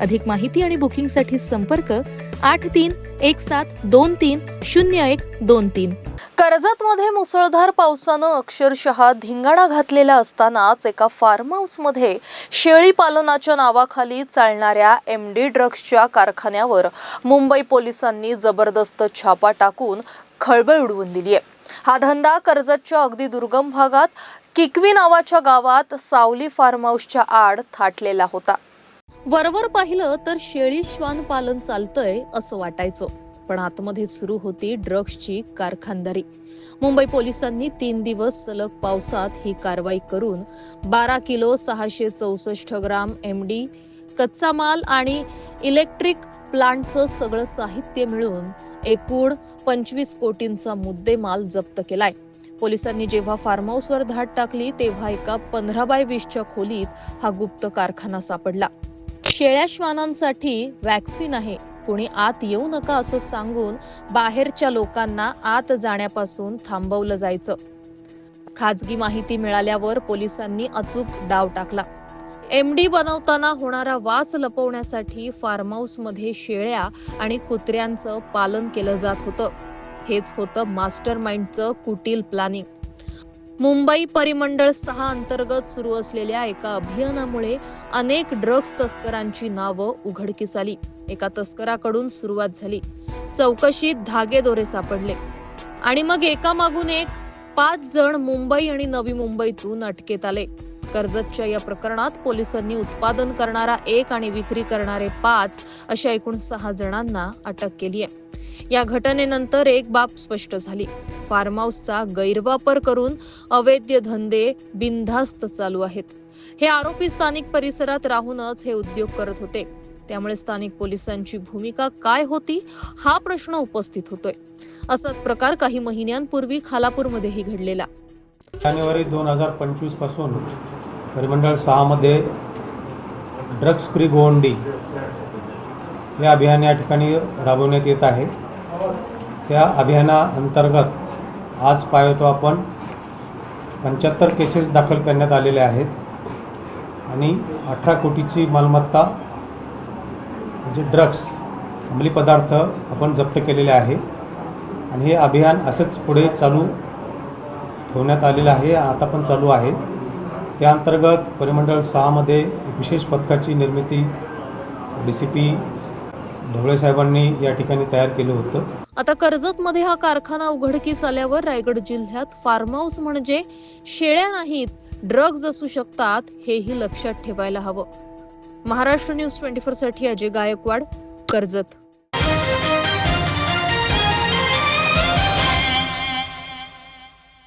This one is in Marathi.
अधिक माहिती आणि बुकिंगसाठी संपर्क आठ तीन एक सात दोन तीन शून्य एक दोन तीन. कर्जतमध्ये मुसळधार पावसानं अक्षरशः धिंगाणा घातलेला असतानाच एका फार्म हाऊसमध्ये शेळी पालनाच्या नावाखाली चालणाऱ्या एम डी ड्रग्सच्या कारखान्यावर मुंबई पोलिसांनी जबरदस्त छापा टाकून खळबळ उडवून दिली आहे. हा धंदा कर्जतच्या अगदी दुर्गम भागात किकवी नावाच्या गावात सावली फार्म हाऊसच्या आड थाटलेला होता. वरवर पाहिलं तर शेळी श्वान पालन चालतंय असं वाटायचं. पण आतमध्ये सुरू होती ड्रग्सची कारखानदारी. मुंबई पोलिसांनी तीन दिवस सलग पावसात ही कारवाई करून बारा किलो सहाशे चौसष्ट ग्राम एम डी कच्चा माल आणि इलेक्ट्रिक प्लांटचं सगळं साहित्य मिळून एकूण पंचवीस कोटींचा मुद्देमाल जप्त केलाय. पोलिसांनी जेव्हा फार्म हाऊसवर धाड टाकली तेव्हा एका पंधरा बाय वीसच्या खोलीत हा गुप्त कारखाना सापडला. शेळ्या श्वानांसाठी वॅक्सिन आहे. कोणी आत येऊ नका असं सांगून बाहेरच्या लोकांना आत जाण्यापासून थांबवलं जायचं. खाजगी माहिती मिळाल्यावर पोलिसांनी अचूक डाव टाकला. एम डी बनवताना होणारा वास लपवण्यासाठी फार्म हाऊसमध्ये शेळ्या आणि कुत्र्यांचं पालन केलं जात होतं. हेच होतं मास्टर माइंडचं कुटील प्लॅनिंग मुंबई परिमंडळ सहा अंतर्गत सुरू असलेल्या एका अभियानामुळे अनेक ड्रग्ज तस्करांची नावं उघडकीस आली. एका तस्कराकडून सुरुवात झाली. चौकशीत धागेदोरे सापडले. आणि मग एकामागून एक पाच जण मुंबई आणि नवी मुंबईतून अटकेत आले. कर्जतच्या या प्रकरणात पोलिसांनी उत्पादन करणारा एक आणि विक्री करणारे पाच अशा एकूण सहा जणांना अटक केली आहे या घटनेनंतर एक बाब स्पष्ट झाली. फार्म हाऊसचा गैरवापर करून अवैध धंदे बिनधास्त चालू आहेत. हे आरोपी स्थानिक परिसरात राहूनच हे उद्योग करत होते. त्यामुळे स्थानिक पोलिसांची भूमिका काय होती हा प्रश्न उपस्थित होतोय. असाच प्रकार काही महिन्यांपूर्वी खालापूरमध्येही घडलेला. जानेवारी दोन हजार पंचवीसपासून परिमंडळ सहामध्ये ड्रग्ज फ्री गोवंडी हे अभियान या ठिकाणी राबवण्यात येत आहे. त्या अभियानाअंतर्गत आज पाहतो आपण पंच्याहत्तर केसेस दाखल करण्यात आलेल्या आहेत. आणि अठरा कोटीची मालमत्ता म्हणजे ड्रग्स अंमली पदार्थ आपण जप्त केलेले आहे. आणि हे अभियान असंच पुढे चालू ठेवण्यात आलेलं आहे आता पण चालू आहे. त्या अंतर्गत परिमंडळ सहामध्ये विशेष पथकाची निर्मिती डी सी पी ढवळे साहेबांनी या ठिकाणी तयार केलं होतं. आता कर्जतमध्ये हा कारखाना उघडकीस आल्यावर रायगड जिल्ह्यात फार्म हाऊस म्हणजे शेळ्या नाहीत ड्रग्ज असू शकतात हेही लक्षात ठेवायला हवं. महाराष्ट्र न्यूज ट्वेंटी फोरसाठी अजय गायकवाड कर्जत.